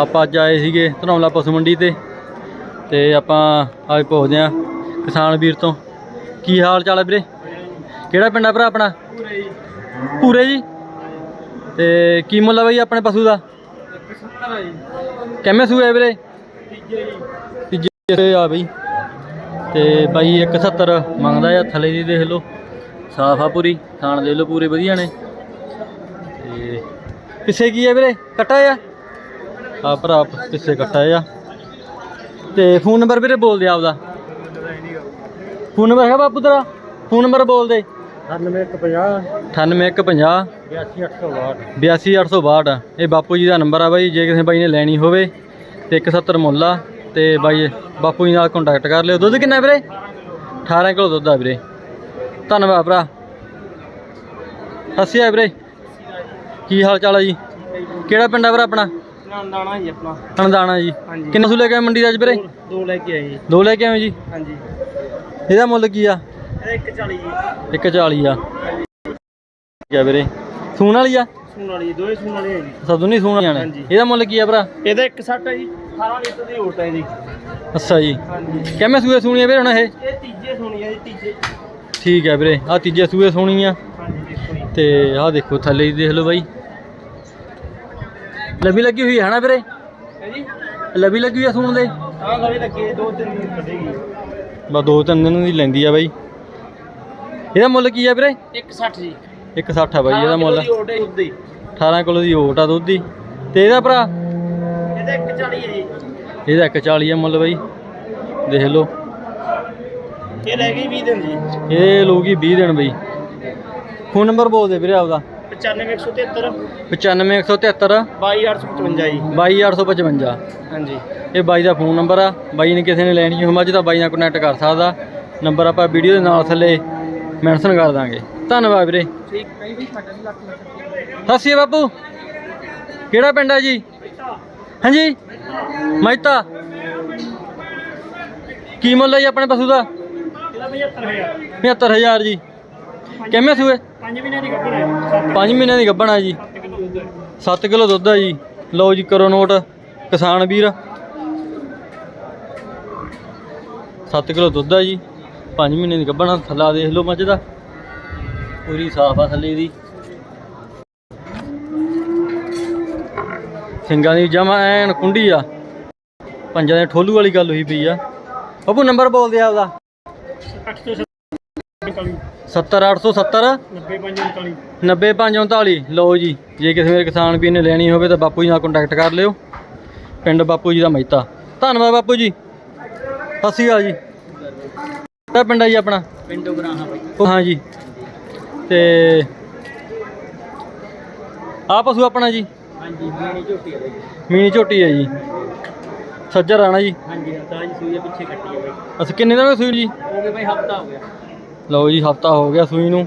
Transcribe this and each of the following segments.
ਆਪਾਂ ਅੱਜ ਆਏ ਸੀਗੇ ਧਨੌਲਾ ਪਸ਼ੂ ਮੰਡੀ ਤੇ ਤੇ ਆਪਾਂ ਅੱਜ ਪੁੱਛਦੇ ਆ ਕਿਸਾਨ ਵੀਰ ਤੋਂ। ਕੀ ਹਾਲ ਚਾਲ ਹੈ ਵੀਰੇ? ਕਿਹੜਾ ਪਿੰਡ ਆ ਭਰਾ ਆਪਣਾ? ਪੂਰੇ ਜੀ। ਤੇ ਕੀ ਮੁੱਲ ਆ ਬਈ ਆਪਣੇ ਪਸ਼ੂ ਦਾ? ਕਿੰਨੇ ਸੂਏ ਵੀਰੇ? ਤੀਜੇ ਆ ਬਈ। ਤੇ ਬਾਈ 170 ਮੰਗਦਾ ਆ, ਥੱਲੇ ਦੀ ਦੇਖ ਲਓ। ਸਾਫ਼ ਆ ਪੂਰੀ, ਥਾਣ ਦੇਖ ਲਓ, ਪੂਰੇ ਵਧੀਆ ਨੇ। ਤੇ ਪਿੱਛੇ ਕੀ ਹੈ ਵੀਰੇ? ਕੱਟਾ ਆ? ਆ ਭਰਾ ਪਿੱਛੇ ਇਕੱਠਾ ਆ ਤੇ ਫੋਨ ਨੰਬਰ ਵੀਰੇ ਬੋਲ ਦੇ ਆਪਦਾ। ਫੋਨ ਨੰਬਰ ਹੈ ਬਾਪੂ ਤੇਰਾ? ਫੋਨ ਨੰਬਰ ਬੋਲ ਦੇ। 9150 98150 82862 82862 ਇਹ ਬਾਪੂ ਜੀ ਦਾ ਨੰਬਰ ਆ ਬਾਈ, ਜੇ ਕਿਸੇ ਬਾਈ ਨੇ ਲੈਣੀ ਹੋਵੇ ਤੇ 170 ਮੁੱਲ ਆ ਤੇ ਬਾਈ ਬਾਪੂ ਜੀ ਨਾਲ ਕੰਟੈਕਟ ਕਰ ਲਿਓ। ਦੁੱਧ ਕਿੰਨਾ ਵੀਰੇ? 18 ਕਿਲੋ ਦੁੱਧ ਆ ਵੀਰੇ। ਧੰਨਵਾਦ ਭਰਾ। ਹੱਸਿਆ ਵੀਰੇ। ਕੀ ਹਾਲ ਚਾਲ ਆ ਜੀ? ਕਿਹੜਾ ਪਿੰਡ ਆ ਵੀਰੇ ਆਪਣਾ? ਦਾਣਾ ਜੀ ਆਪਣਾ। ਅਣਦਾਣਾ ਜੀ। ਹਾਂਜੀ। ਕਿੰਨਾ ਸੂ ਲੈ ਕੇ ਆਏ ਮੰਡੀ ਦਾ ਅੱਜ ਵੀਰੇ? ਦੋ ਲੈ ਕੇ ਆਏ ਜੀ। ਦੋ ਲੈ ਕੇ ਆਏ ਜੀ? ਹਾਂਜੀ। ਇਹਦਾ ਮੁੱਲ ਕੀ ਆ? ਇਹਦਾ 140 ਜੀ। 140 ਆ। ਕੀ ਆ ਵੀਰੇ? ਸੂਣ ਵਾਲੀ ਆ? ਸੂਣ ਵਾਲੀ ਦੋਏ ਸੂਣ ਵਾਲੇ ਆ ਜੀ। ਸਦੋਂ ਨਹੀਂ ਸੂਣ ਜਾਣਾ ਹਾਂਜੀ। ਇਹਦਾ ਮੁੱਲ ਕੀ ਆ ਭਰਾ? ਇਹਦਾ 160 ਹੈ ਜੀ। 18 ਲੀਟਰ ਦੀ ਓਟ ਹੈ ਜੀ। ਅੱਛਾ ਜੀ। ਹਾਂਜੀ। ਕਿਵੇਂ ਸੂਏ ਸੂਣੀ ਆ ਵੀਰੇ ਹੁਣ ਇਹ? ਇਹ ਤੀਜੇ ਸੂਣੀ ਹੈ ਜੀ ਤੀਜੇ। ਠੀਕ ਹੈ ਵੀਰੇ। ਆ ਤੀਜੇ ਸੂਏ ਸੋਣੀ ਆ। ਹਾਂਜੀ ਦੇਖੋ ਜੀ। ਤੇ ਆਹ ਦੇਖੋ ਥੱਲੇ ਦੀ ਦੇਖ ਲਓ ਬਾਈ। ਲਵੀ ਲੱਗੀ ਹੋਈ ਹੈ ਨਾ ਵੀਰੇ? ਹੈ ਜੀ ਲਵੀ ਲੱਗੀ ਹੋਈ ਆ ਸੂਣ ਦੇ? ਆਹ ਲਵੇ ਲੱਗੇ ਦੋ ਤਿੰਨ ਦਿਨ ਕੱਢੇਗੀ। ਬਸ ਦੋ ਤਿੰਨ ਦਿਨ ਦੀ ਲੈਂਦੀ ਆ ਬਾਈ। ਇਹਦਾ ਮੁੱਲ ਕੀ ਆ ਵੀਰੇ? 160 ਜੀ। 160 ਆ ਬਾਈ ਇਹਦਾ ਮੁੱਲ। ਦੀ ਓਟ ਹੈ ਦੁੱਧ ਦੀ। 18 ਕਿਲੋ ਦੀ ਓਟ ਆ ਦੁੱਧ ਦੀ। ਤੇ ਇਹਦਾ ਭਰਾ? ਇਹਦਾ 140 ਹੈ ਜੀ। ਇਹਦਾ 140 ਆ ਮੁੱਲ ਬਾਈ। ਦੇਖ ਲਓ। ਇਹ ਰਹਿ ਗਈ 20 ਦਿਨ ਜੀ। ਇਹ ਲੋਗੀ 20 ਦਿਨ ਬਈ। ਫੋਨ ਨੰਬਰ ਬੋਲ ਦੇ ਵੀਰੇ ਆਪਦਾ। 95173 95173 22855 ਜੀ। 22855 ਹਾਂਜੀ। ਇਹ ਬਾਈ ਦਾ ਫੋਨ ਨੰਬਰ ਆ। ਬਾਈ ਨੇ ਕਿਸੇ ਨੇ ਲੈਣੀ ਹੋਵੇ ਮੱਝ ਤਾਂ ਬਾਈ ਨਾਲ ਕਨੈਕਟ ਕਰ ਸਕਦਾ। ਨੰਬਰ ਆਪਾਂ ਵੀਡੀਓ ਦੇ ਨਾਲ ਥੱਲੇ ਮੈਂਸ਼ਨ ਕਰ ਦਾਂਗੇ। ਧੰਨਵਾਦ ਵੀਰੇ। ਠੀਕ ਕਈ ਵੀ ਸਾਡਾ ਬਾਪੂ। ਕਿਹੜਾ ਪਿੰਡ ਹੈ ਜੀ? ਹਾਂਜੀ। ਮਹਿਤਾ। ਕੀ ਮੁੱਲ ਹੈ ਜੀ ਆਪਣੇ ਪਸ਼ੂ ਦਾ? ਇਹਦਾ 75000 75000 ਜੀ। ਕਿੰਨੇ ਸੂਏ 5 ਮਹੀਨਿਆਂ ਦੀ ਕੱਪੜਾ ਹੈ 5 ਮਹੀਨਿਆਂ ਦੀ ਗੱਭਣ ਆ ਜੀ। 7 ਕਿਲੋ ਦੁੱਧ ਆ ਜੀ। ਲਓ ਜੀ ਕਰੋ ਨੋਟ ਕਿਸਾਨ ਵੀਰ। 7 ਕਿਲੋ ਦੁੱਧ ਆ ਜੀ। 5 ਮਹੀਨੇ ਦੀ ਗੱਭਣ ਆ ਥੱਲਾ ਦੇਖ ਲਓ ਮੱਝ ਦਾ। ਪੂਰੀ ਸਾਫ਼ ਆ ਥੱਲੇ ਦੀ। ਸਿੰਘਾਂ ਦੀ ਜਮਾ ਐਨ ਕੁੰਡੀ ਆ। ਪੰਜਾਂ ਦੇ ਠੋਲੂ ਵਾਲੀ ਗੱਲ ਹੋਈ ਪਈ ਆ। ਬੱਬੂ ਨੰਬਰ ਬੋਲ ਦੇ ਆਪਦਾ। 70870 90539 90539 ਲਓ ਜੀ ਜੇ ਕਿਸੇ ਮੇਰੇ ਕਿਸਾਨ ਵੀਰ ਨੇ ਲੈਣੀ ਹੋਵੇ ਤਾਂ ਬਾਪੂ ਜੀ ਨਾਲ ਕੰਟੈਕਟ ਕਰ ਲਿਓ। ਪਿੰਡ ਬਾਪੂ ਜੀ ਦਾ ਮਹਿਤਾ। ਧੰਨਵਾਦ ਬਾਪੂ ਜੀ। ਸਤਿ ਸ਼੍ਰੀ ਅਕਾਲ ਜੀ। ਕਿਹੜਾ ਪਿੰਡ ਹੈ ਜੀ ਆਪਣਾ? ਪਿੰਡੋ ਗਰਾਹਾਂ ਬਾਈ। ਹਾਂ ਜੀ। ਤੇ ਆ ਪਸ਼ੂ ਆਪਣਾ ਜੀ? ਹਾਂਜੀ ਮੀਣੀ ਝੋਟੀ ਹੈ ਬਾਈ। ਮੀਨੀ ਝੋਟੀ ਹੈ ਜੀ। ਸੱਜਰ ਰਾਣਾ ਜੀ। ਹਾਂਜੀ ਤਾਜੀ ਸੂਈ ਹੈ ਪਿੱਛੇ ਕੱਟੀ ਹੈ ਬਾਈ। ਅਸੀਂ ਕਿੰਨੇ ਦਿਨ ਹੋਏ ਸੂਈ ਜੀ? ਹੋ ਗਏ ਬਾਈ ਹਫਤਾ ਹੋ ਗਿਆ। ਲਓ ਜੀ ਹਫਤਾ ਹੋ ਗਿਆ ਸੂਈ ਨੂੰ।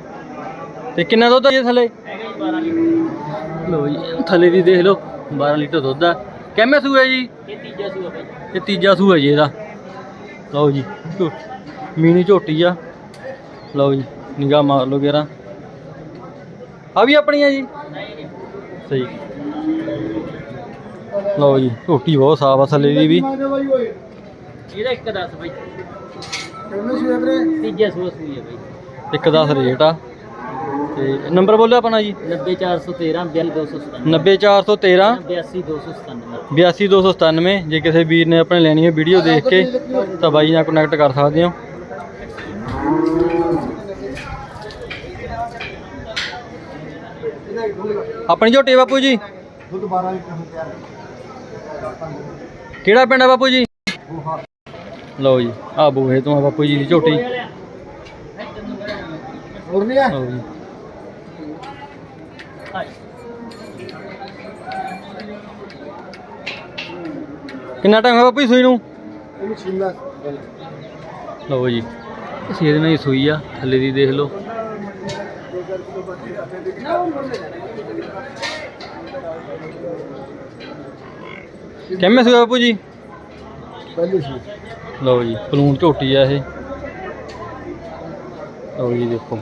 ਤੇ ਕਿੰਨਾ ਦੁੱਧ ਆ ਜੀ ਥੱਲੇ? ਹੈਗਾ ਜੀ 12 ਲੀਟਰ ਲਓ ਜੀ ਥੱਲੇ ਦੀ ਦੇਖ ਲਓ 12 ਲੀਟਰ ਦੁੱਧ ਆ। ਕਿੰਨੇ ਸੂਏ ਜੀ? ਇਹ ਤੀਜਾ ਸੂਆ ਬਾਈ ਇਹ ਤੀਜਾ ਸੂ ਹੈ ਜੀ ਇਹਦਾ। ਲਓ ਜੀ ਮੀਨੀ ਝੋਟੀ ਆ। ਲਓ ਜੀ ਨਿਗਾਹ ਮਾਰ ਲਓ ਗੇਰਾ ਆ ਵੀ ਆਪਣੀ ਆ ਜੀ? ਨਹੀਂ ਸਹੀ। ਲਓ ਜੀ ਝੋਟੀ ਬਹੁਤ ਸਾਫ਼ ਆ ਥੱਲੇ ਦੀ ਵੀ। ਇਹਦਾ ਇੱਕ ਦੱਸ ਬਾਈ ਤੀਜਾ ਸੂਆ ਸੂਈ ਹੈ ਬਾਈ। ਇੱਕ 10 ਰੇਟ ਆ। ਤੇ ਨੰਬਰ ਬੋਲਿਓ ਆਪਣਾ ਜੀ। 90413 22297 90413 82297 82297 ਜੇ ਕਿਸੇ ਵੀਰ ਨੇ ਆਪਣੇ ਲੈਣੀ ਹੈ ਵੀਡੀਓ ਦੇਖ ਕੇ ਤਾਂ ਬਾਈ ਨਾਲ ਕਨੈਕਟ ਕਰ ਸਕਦੇ ਹੋ। ਆਪਣੀ ਝੋਟੀ ਬਾਪੂ ਜੀ? ਦੁੱਧ 12 ਲੀਟਰ ਤਿਆਰ ਕਿਹੜਾ ਪਿੰਡ ਆ ਬਾਪੂ ਜੀ? ਲਓ ਜੀ ਆ ਬੂਹੇ ਤੋਂ ਆ ਬਾਪੂ ਜੀ ਦੀ ਝੋਟੀ। ਹੋਰ ਨਹੀਂ ਆ? ਲਓ ਜੀ। ਕਿੰਨਾ ਟਾਈਮ ਹੋਇਆ ਬਾਪੂ ਜੀ ਸੂਈ ਨੂੰ? ਇਹਨੂੰ ਛਿੰਦਾ ਲਓ ਜੀ ਅਸੀਂ ਇਹਦੇ ਨਾਲ ਹੀ ਸੂਈ ਆ ਥੱਲੇ ਦੀ ਦੇਖ ਲਓ। ਕਿੰਨੇ ਸੂਆ ਬਾਪੂ ਜੀ? ਪਹਿਲੀ ਸੀ। ਲਓ ਜੀ ਪਲੂਣ ਝੋਟੀ ਆ ਇਹ। ਲਓ ਜੀ ਦੇਖੋ।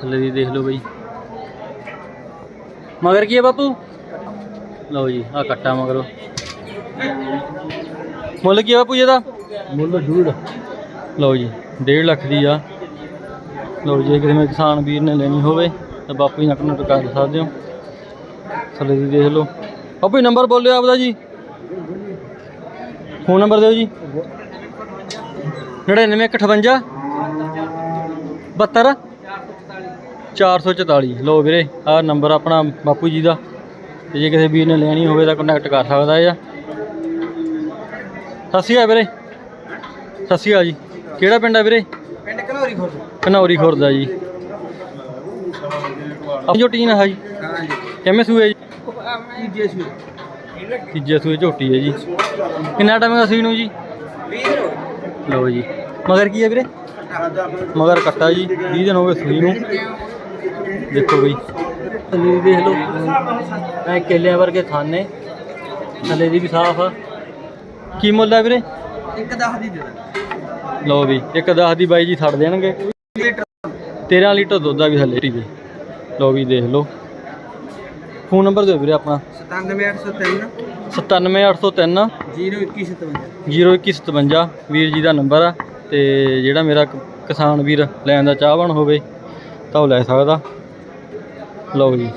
ਥੱਲੇ ਦੀ ਦੇਖ ਲਓ ਬਈ। ਮਗਰ ਕੀ ਹੈ ਬਾਪੂ? ਲਓ ਜੀ ਆ ਕੱਟਾ ਮਗਰੋ। ਮੁੱਲ ਕੀ ਹੈ ਬਾਪੂ ਜੀ ਇਹਦਾ? ਮੁੱਲ ਡੂੜ ਲਓ ਜੀ 1.5 ਲੱਖ ਦੀ ਆ। ਲਓ ਜੀ ਜੇ ਕਿਸੇ ਨੇ ਕਿਸਾਨ ਵੀਰ ਨੇ ਲੈਣੀ ਹੋਵੇ ਤਾਂ ਬਾਪੂ ਜੀ ਨਾਲ ਕੰਟੈਕਟ ਕਰ ਸਕਦੇ ਹੋ। ਥੱਲੇ ਦੀ ਦੇਖ ਲਓ। ਬਾਪੂ ਨੰਬਰ ਬੋਲਿਓ ਆਪਦਾ ਜੀ। ਫੋਨ ਨੰਬਰ ਦਿਓ ਜੀ। 9958 72 444 ਲਓ ਵੀਰੇ ਆਹ ਨੰਬਰ ਆਪਣਾ ਬਾਪੂ ਜੀ ਦਾ। ਤੇ ਜੇ ਕਿਸੇ ਵੀਰ ਨੇ ਲੈਣੀ ਹੋਵੇ ਤਾਂ ਕੰਟੈਕਟ ਕਰ ਸਕਦਾ ਹੈ ਸਤਿ ਸ਼੍ਰੀ ਅਕਾਲ ਵੀਰੇ। ਸਤਿ ਸ਼੍ਰੀ ਅਕਾਲ ਜੀ। ਕਿਹੜਾ ਪਿੰਡ ਆ ਵੀਰੇ? ਪਿੰਡ ਕਨੌਰੀ ਖੁਰਦ। ਘਨੌਰੀ ਖੁਰਦ ਆ ਜੀ। ਆਪਣੀ ਝੋਟੀ ਨਾ ਹੈ ਜੀ ਹਾਂ ਜੀ। ਕਿਵੇਂ ਸੂਏ ਜੀ? ਇਹ ਜੇਸੂ ਤੀਜੇ ਸੂਏ ਝੋਟੀ ਹੈ ਜੀ। ਕਿੰਨਾ ਟਾਈਮ ਦਾ ਸੂਈ ਨੂੰ ਜੀ? ਲਓ ਜੀ। ਮਗਰ ਕੀ ਹੈ ਵੀਰੇ? ਮਗਰ ਕੱਟਾ ਜੀ। 20 ਦਿਨ ਹੋ ਗਏ ਸੂਈ ਨੂੰ। ਦੇਖੋ ਬਈ। ਥੱਲੇ ਦੇਖ ਲਓ। ਐ ਕੇਲਿਆਂ ਵਰਗੇ ਥਾਨੇ ਥੱਲੇ ਦੀ ਵੀ ਸਾਫ਼ ਆ। ਕੀ ਮੁੱਲ ਆ ਵੀਰੇ? ਇੱਕ 10 ਦੀ ਦੇ ਲਓ ਵੀ ਇੱਕ 10 ਦੀ ਬਾਈ ਜੀ ਛੱਡ ਦੇਣਗੇ। 13 ਲੀਟਰ ਦੁੱਧ ਆ ਵੀ ਥੱਲੇ। ਦੇ ਲਓ ਵੀ ਦੇਖ ਲਓ। ਫੋਨ ਨੰਬਰ ਦਿਓ ਵੀਰੇ ਆਪਣਾ। 97803 97803 02157 0157 ਵੀਰ ਜੀ ਦਾ ਨੰਬਰ ਆ ਤੇ ਜਿਹੜਾ ਮੇਰਾ ਕ- ਕਿਸਾਨ ਵੀਰ ਲੈਣ ਦਾ ਚਾਹਵਾਨ ਹੋਵੇ ਤਾਂ ਉਹ ਲੈ ਸਕਦਾ। ਲਓ ਜੀ।